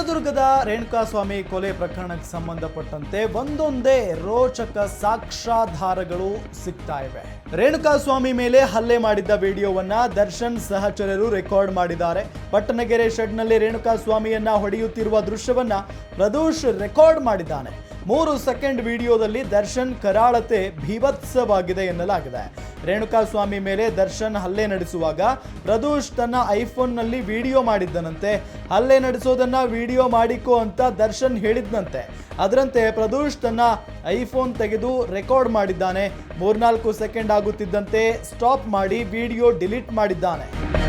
ಚಿತ್ರದುರ್ಗದ ರೇಣುಕಾಸ್ವಾಮಿ ಕೊಲೆ ಪ್ರಕರಣಕ್ಕೆ ಸಂಬಂಧಪಟ್ಟಂತೆ ಒಂದೊಂದೇ ರೋಚಕ ಸಾಕ್ಷ್ಯಾಧಾರಗಳು ಸಿಗ್ತಾ ಇವೆ. ರೇಣುಕಾಸ್ವಾಮಿ ಮೇಲೆ ಹಲ್ಲೆ ಮಾಡಿದ್ದ ವಿಡಿಯೋವನ್ನ ದರ್ಶನ್ ಸಹಚರರು ರೆಕಾರ್ಡ್ ಮಾಡಿದ್ದಾರೆ. ಪಟ್ಟಣಗೆರೆ ಶೆಡ್ನಲ್ಲಿ ರೇಣುಕಾಸ್ವಾಮಿಯನ್ನ ಹೊಡೆಯುತ್ತಿರುವ ದೃಶ್ಯವನ್ನ ಪ್ರದೋಷ್ ರೆಕಾರ್ಡ್ ಮಾಡಿದ್ದಾನೆ. ಮೂರು ಸೆಕೆಂಡ್ ವಿಡಿಯೋದಲ್ಲಿ ದರ್ಶನ್ ಕರಾಳತೆ ಭೀಭತ್ಸವಾಗಿದೆ ಎನ್ನಲಾಗಿದೆ. ರೇಣುಕಾಸ್ವಾಮಿ ಮೇಲೆ ದರ್ಶನ್ ಹಲ್ಲೆ ನಡೆಸುವಾಗ ಪ್ರದೋಷ್ ತನ್ನ ಐಫೋನ್ನಲ್ಲಿ ವಿಡಿಯೋ ಮಾಡಿದ್ದನಂತೆ. ಹಲ್ಲೆ ನಡೆಸೋದನ್ನ ವಿಡಿಯೋ ಮಾಡಿಕೋ ಅಂತ ದರ್ಶನ್ ಹೇಳಿದ್ನಂತೆ. ಅದರಂತೆ ಪ್ರದೋಷ್ ತನ್ನ ಐಫೋನ್ ತೆಗೆದು ರೆಕಾರ್ಡ್ ಮಾಡಿದ್ದಾನೆ. ಮೂರ್ನಾಲ್ಕು ಸೆಕೆಂಡ್ ಆಗುತ್ತಿದ್ದಂತೆ ಸ್ಟಾಪ್ ಮಾಡಿ ವಿಡಿಯೋ ಡಿಲೀಟ್ ಮಾಡಿದ್ದಾನೆ.